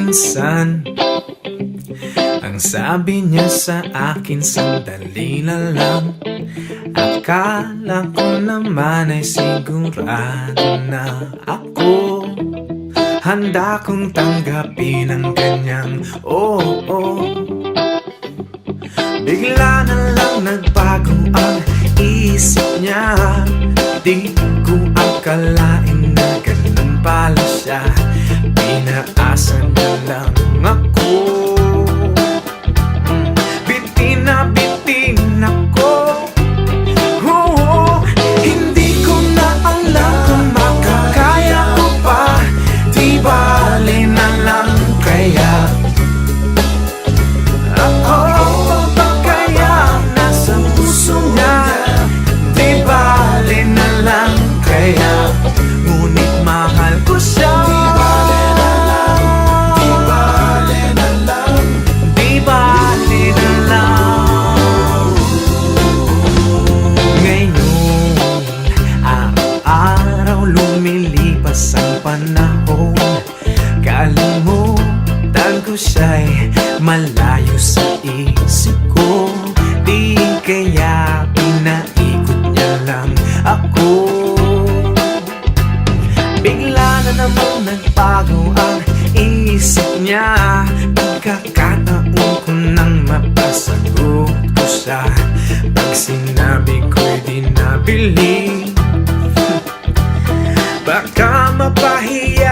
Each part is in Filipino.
Minsan. Ang sabi niya sa akin Sandali na lang. Akala ko naman ay sigurado na ako. Handa kong tanggapin ang kanyang oo. Oh, Bigla na lang nagbago ang isip niya. Di ko akalain na ganun pala siya. Pinaasa niya lang panahon. Kalimutan ko siya'y malayo sa isip ko. Di kaya pinaikot niya lang ako. Bigla na namang nagbago ang isip niya. Pagkakataon ko nang mapasagot ko siya. Pag sinabi ko'y di nabili. Baka mapahiya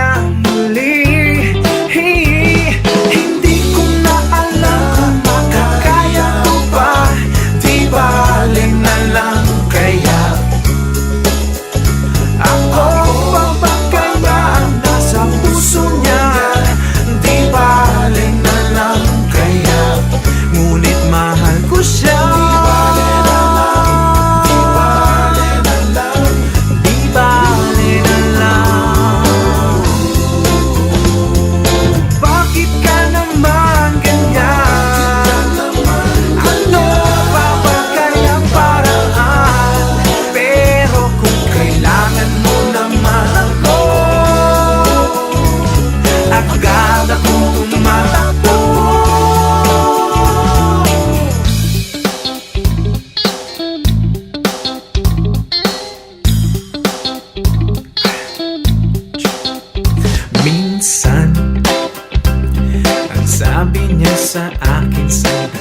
I, can see.